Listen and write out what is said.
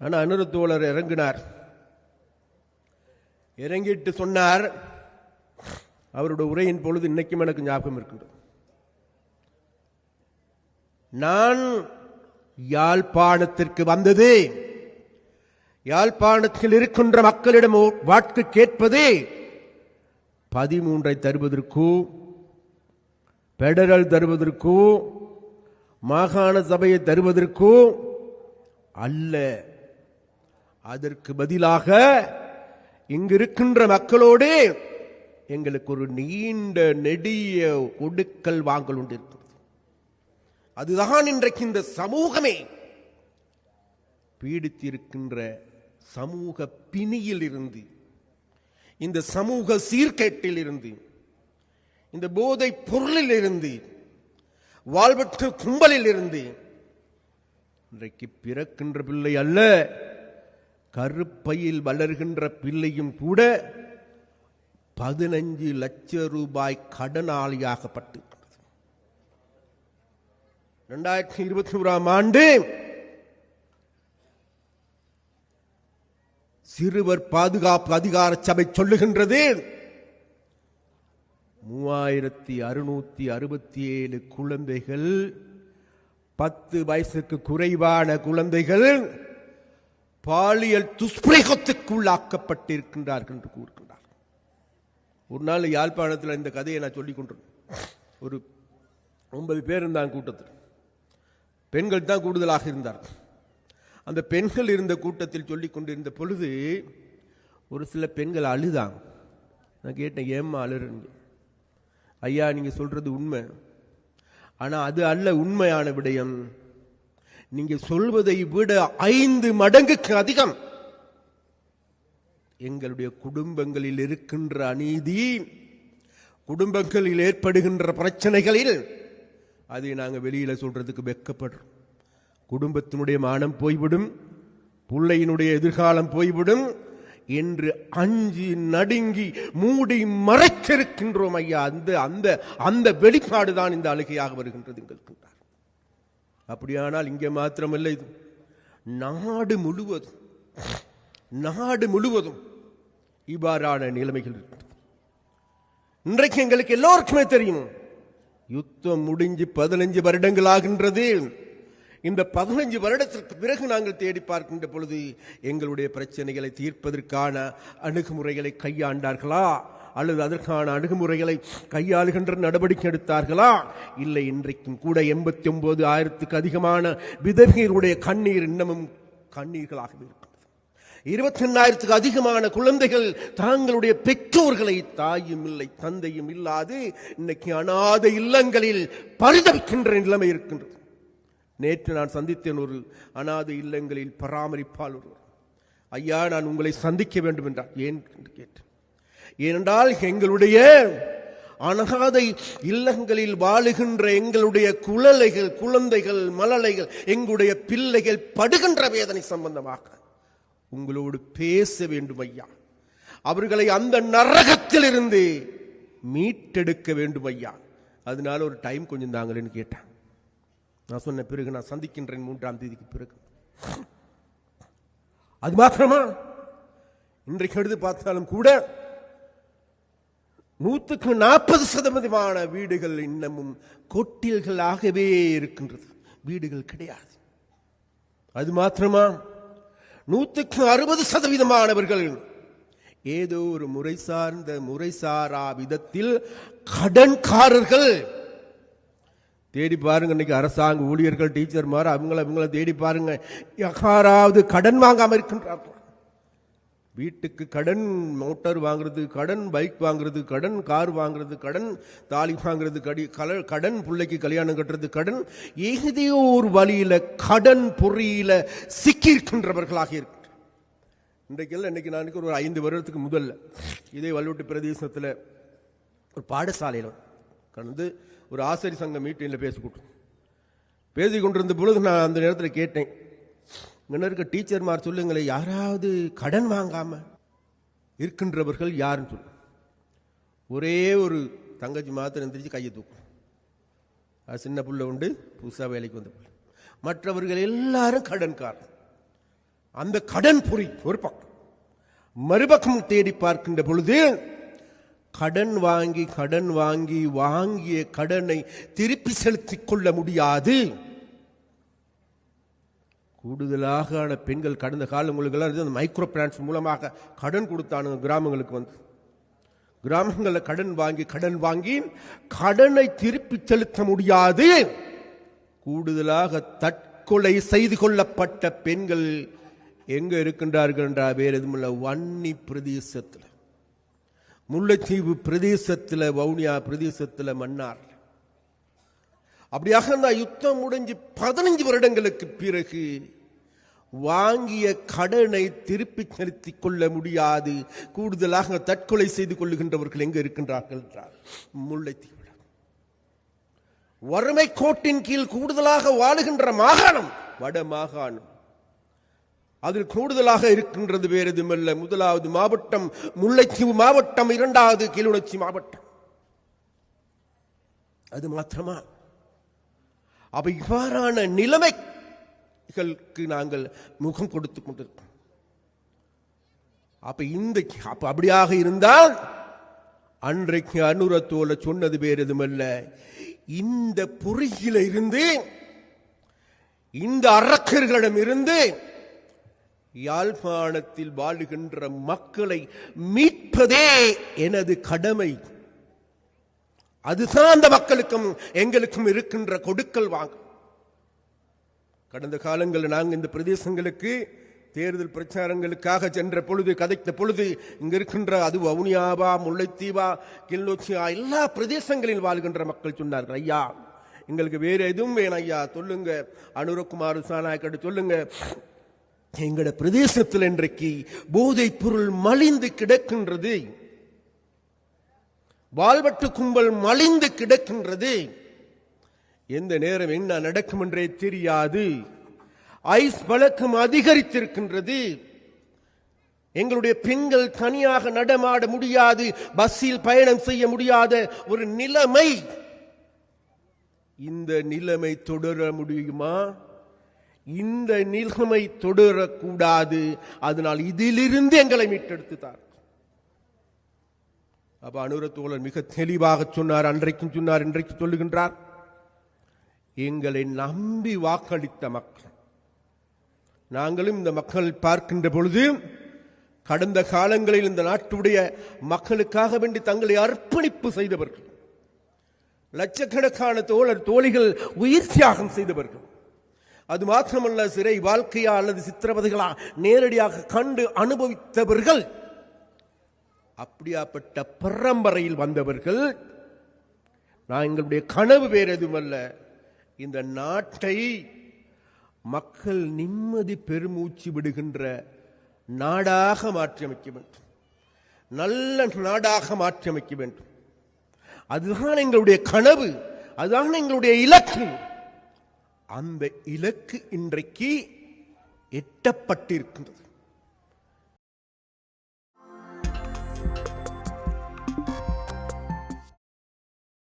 ஆனால் அனுருத்தோழர் இறங்கினார். இறங்கிட்டு சொன்னார் அவருடைய உரையின் பொழுது இன்னைக்கும் எனக்கு ஞாபகம் இருக்கின்றது. நான் யாழ்ப்பாணத்திற்கு வந்தது யாழ்ப்பாணத்தில் இருக்கின்ற மக்களிடம் வாக்கு கேட்பது பதிமூன்றை தருவதற்கோ பெடரல் தருவதற்கோ மாகாண சபையை தருவதற்கோ அல்ல. அதற்கு பதிலாக இங்கு இருக்கின்ற மக்களோடு எங்களுக்கு ஒரு நீண்ட நெடிய ஒடுக்கல் வாங்கல் உண்டு இருக்கிறது அதுதான் இன்றைக்கு இந்த சமூகமே. பீடித்திருக்கின்ற சமூக பிணியில் இருந்து இந்த சமூக சீர்கேட்டில் இருந்து இந்த போதை பொருளில் இருந்து வாழ்வற்ற கும்பலில் இருந்து இன்றைக்கு பிறக்கின்ற பிள்ளை அல்ல. கருப்பையில் வளர்கின்ற பிள்ளையும் கூட பதினஞ்சு லட்சம் ரூபாய் கடனாளியாகப்பட்டு இரண்டாயிரத்தி இருபத்தி ஓராம் ஆண்டு சிறுவர் பாதுகாப்பு அதிகார சபை சொல்லுகின்றது. மூவாயிரத்தி அறுநூத்தி அறுபத்தி ஏழு குழந்தைகள் பத்து வயசுக்கு குறைவான குழந்தைகள் பாலியல் துஷ்பிரயோகத்துக்குள்ளாக்கப்பட்டிருக்கின்றார்கள் என்று கூறுகின்றார். ஒரு நாள் யாழ்ப்பாணத்தில் இந்த கதையை நான் சொல்லிக் கொண்டிருந்தேன். ஒரு ஒன்பது பேர் இருந்தாங்க கூட்டத்தில். பெண்கள் தான் கூடுதலாக இருந்தார்கள். அந்த பெண்கள் இருந்த கூட்டத்தில் சொல்லிக் கொண்டிருந்த பொழுது ஒரு சில பெண்கள் அழுதாங்க. நான் கேட்டேன் ஏம்மா அழுறீங்க? ஐயா நீங்கள் சொல்கிறது உண்மை. ஆனால் அது அல்ல உண்மையான விடயம். நீங்க சொல்வதை விட ஐந்து மடங்குக்கு அதிகம். எங்களுடைய குடும்பங்களில் இருக்கின்ற அநீதி குடும்பங்களில் ஏற்படுகின்ற பிரச்சனைகளில் அதை நாங்கள் வெளியில் சொல்றதுக்கு வெக்கப்படுறோம் குடும்பத்தினுடைய மானம் போய்விடும் பிள்ளையினுடைய எதிர்காலம் போய்விடும். என்று அஞ்சு நடுங்கி மூடி மறைச்சிருக்கின்றோம் ஐயா. அந்த அந்த அந்த வெளிப்பாடு தான் இந்த அழுகையாக வருகின்றது என்கின்றார் அப்படியானால் இங்கே மாத்திரமில்லை. இது நாடு முழுவதும் நாடு முழுவதும் இவ்வாறான நிலைமைகள் இருக்கு. இன்றைக்கு எங்களுக்கு எல்லோருக்குமே தெரியும் யுத்தம் முடிஞ்சு பதினஞ்சு வருடங்கள் ஆகின்றது. இந்த பதினஞ்சு வருடத்திற்கு பிறகு நாங்கள் தேடி பார்க்கின்ற பொழுது எங்களுடைய பிரச்சனைகளை தீர்ப்பதற்கான அணுகுமுறைகளை கையாண்டார்களா? அல்லது அதற்கான அணுகுமுறைகளை கையாளுகின்ற நடவடிக்கை எடுத்தார்களா? இல்லை இன்றைக்கும் கூட எண்பத்தி ஒன்பது ஆயிரத்துக்கு அதிகமான விதவியருடைய கண்ணீர் இன்னமும் கண்ணீர்களாகவே இருக்கிறது இருபத்தி எண்ணாயிரத்துக்கு அதிகமான குழந்தைகள் தாங்களுடைய பெற்றோர்களை தாயும் இல்லை தந்தையும் இல்லாது இன்னைக்கு அனாத இல்லங்களில் பரிதவிக்கின்ற நிலைமை இருக்கின்றது. நேற்று நான் சந்தித்தேன் ஒரு அனாத இல்லங்களில் பராமரிப்பால் ஒருவர். ஐயா நான் உங்களை சந்திக்க வேண்டும் என்றார். ஏன் என்று கேட்டேன். ஏனென்றால் எங்களுடைய அனாதை இல்லங்களில் வாழுகின்ற எங்களுடைய குழலைகள் குழந்தைகள் மலலைகள் எங்களுடைய பிள்ளைகள் படுகின்ற வேதனை சம்பந்தமாக உங்களோடு பேச வேண்டும் ஐயா. அவர்களை அந்த நரகத்தில் இருந்து மீட்டெடுக்க வேண்டும் ஐயா. அதனால ஒரு டைம் கொஞ்சம் தாங்களேன்னு கேட்டேன். நான் சொன்ன பிறகு நான் சந்திக்கின்றேன் மூன்றாம் தேதிக்கு பிறகு. அது மாத்திரமா? இன்றைக்கு எடுத்து பார்த்தாலும் கூட நூற்றுக்கு நாற்பது சதவீதமான வீடுகள் இன்னமும் கொட்டில்களாகவே இருக்கின்றது. வீடுகள் கிடையாது. அது மாத்திரமா? நூற்றுக்கு அறுபது சதவீதமானவர்கள் ஏதோ ஒரு முறை சார்ந்த முறை சாரா விதத்தில் கடன்காரர்கள். தேடி பாருங்க இன்னைக்கு அரசாங்க ஊழியர்கள் டீச்சர்மார் அவங்கள அவங்கள தேடி பாருங்க. யாராவது கடன் வாங்காமல் இருக்கின்றார்கள்? வீட்டுக்கு கடன் மோட்டார் வாங்குறது கடன் பைக் வாங்குறது கடன் கார் வாங்குறது கடன் தாலி வாங்குறது கடி கல கடன் பிள்ளைக்கு கல்யாணம் கட்டுறது கடன் ஏதையோ ஒரு வழியில் கடன் பொறியில் சிக்கியிருக்கின்றவர்களாக இருக்கு இன்றைக்கெல்லாம் இன்றைக்கி இன்னைக்கு நான் ஒரு ஐந்து வருடத்துக்கு முதல்ல இதே வல்லுட்டு பிரதேசத்தில் ஒரு பாடசாலையில் கலந்து ஒரு ஆசிரியர் சங்க மீட்டிங்கில் பேசிக்கிட்டோம் பேசி கொண்டிருந்த பொழுது நான் அந்த நேரத்தில் கேட்டேன் இங்கே இருக்க டீச்சர்மார் சொல்லுங்களே யாராவது கடன் வாங்காமல் இருக்கின்றவர்கள் யாருன்னு சொல்லு. ஒரே ஒரு தங்கச்சி மாத்திரம் எந்திரிச்சு கையை தூக்கும். அது சின்ன புள்ள உண்டு புதுசாக வேலைக்கு வந்த புள்ள. மற்றவர்கள் எல்லாரும் கடன்காரன். அந்த கடன் பொறி ஒரு பக்கம் மறுபக்கம் தேடி பார்க்கின்ற பொழுது கடன் வாங்கி கடன் வாங்கி வாங்கிய கடனை திருப்பி செலுத்திக் கொள்ள முடியாது. கூடுதலாக பெண்கள் கடந்த காலங்களுக்கெல்லாம் இருந்து அந்த மைக்ரோ ஃபினான்ஸ் மூலமாக கடன் கொடுத்தானுங்க கிராமங்களுக்கு வந்து. கிராமங்களில் கடன் வாங்கி கடன் வாங்கி கடனை திருப்பி செலுத்த முடியாது. கூடுதலாக தற்கொலை செய்து கொள்ளப்பட்ட பெண்கள் எங்க இருக்கின்றார்கள் என்றால் வேறு எதுவும் இல்லை. வன்னி பிரதேசத்தில். முல்லைத்தீவு பிரதேசத்தில் வவுனியா பிரதேசத்தில் மன்னார். அப்படியாக அந்த யுத்தம் முடிஞ்சு பதினஞ்சு வருடங்களுக்கு பிறகு வாங்கிய கடனை திருப்பி செலுத்திக் கொள்ள முடியாது. கூடுதலாக தற்கொலை செய்து கொள்ளுகின்றவர்கள் எங்கே இருக்கின்றார்கள் என்றார் முல்லைத்தீவு வறுமை கோட்டின் கீழ் கூடுதலாக வாழுகின்ற மாகாணம் வட மாகாணம். அதில் கூடுதலாக இருக்கின்றது வேறு எதுவுமல்ல. முதலாவது மாவட்டம் முல்லைத்தீவு மாவட்டம் இரண்டாவது கீழுணர்ச்சி மாவட்டம். அது மாத்திரமா? அப்போ இவ்வாறான நிலைமைகளுக்கு நாங்கள் முகம் கொடுத்து கொண்டிருக்கோம். அப்ப இந்த அப்போ அப்படியாக இருந்தால் அன்றைக்கு அனுரத்தோல சொன்னது வேறு எதுமல்ல இந்த பொறியில இருந்து இந்த அரக்கர்களிடம் இருந்து யாழ்ப்பாணத்தில் வாழுகின்ற மக்களை மீட்பதே எனது கடமை. அதுதான் அந்த மக்களுக்கும் எங்களுக்கும் இருக்கின்ற கொடுக்கல் வாங்க. கடந்த காலங்களில் நாங்கள் இந்த பிரதேசங்களுக்கு தேர்தல் பிரச்சாரங்களுக்காக சென்ற பொழுது கதைத்த பொழுது இங்க இருக்கின்ற அது வவுனியாவா முல்லைத்தீவா கிளிநொச்சியா எல்லா பிரதேசங்களில் வாழ்கின்ற மக்கள் சொன்னார்கள் ஐயா எங்களுக்கு வேற எதுவும் வேணும் ஐயா சொல்லுங்க. அனுரகுமார் சாநாயக்கட்டு சொல்லுங்க. எங்களோட பிரதேசத்தில் இன்றைக்கு போதைப் பொருள் மலிந்து கிடக்கின்றது. வாழ்வட்டு கும்பல் மலிந்து கிடக்கின்றது. எந்த நேரம் என்ன நடக்கும் என்றே தெரியாது. ஐஸ் பழக்கம் அதிகரித்திருக்கின்றது. எங்களுடைய பெண்கள் தனியாக நடமாட முடியாது. பஸ்ஸில் பயணம் செய்ய முடியாத ஒரு நிலைமை. இந்த நிலைமை தொடர முடியுமா? இந்த நிலைமை தொடரக்கூடாது. அதனால் இதிலிருந்து எங்களை மீட்டெடுத்துத்தார். அப்போ அனுரத்தோழர் மிக தெளிவாக சொன்னார் அன்றைக்கும் சொன்னார் இன்றைக்கு சொல்லுகின்றார். எங்களை நம்பி வாக்களித்த மக்கள். நாங்களும் இந்த மக்கள் பார்க்கின்ற பொழுது கடந்த காலங்களில் இந்த நாட்டுடைய மக்களுக்காக வேண்டி தங்களை அர்ப்பணிப்பு செய்தவர்கள் லட்சக்கணக்கான தோழர் தோழிகள் உயிர் தியாகம் செய்தவர்கள். அது மாத்திரமல்ல சிறை வாழ்க்கையா அல்லது சித்திரவதைகளா நேரடியாக கண்டு அனுபவித்தவர்கள் அப்படியாப்பட்ட பரம்பரையில் வந்தவர்கள் நான் எங்களுடைய கனவு வேறு எதுவுமல்ல. இந்த நாட்டை மக்கள் நிம்மதி பெருமூச்சு விடுகின்ற நாடாக மாற்றியமைக்க வேண்டும். நல்ல நாடாக மாற்றியமைக்க வேண்டும். அதுதான் எங்களுடைய கனவு அதுதான் எங்களுடைய இலக்கு. அந்த இலக்கு இன்றைக்கு எட்டப்பட்டிருக்கின்றது.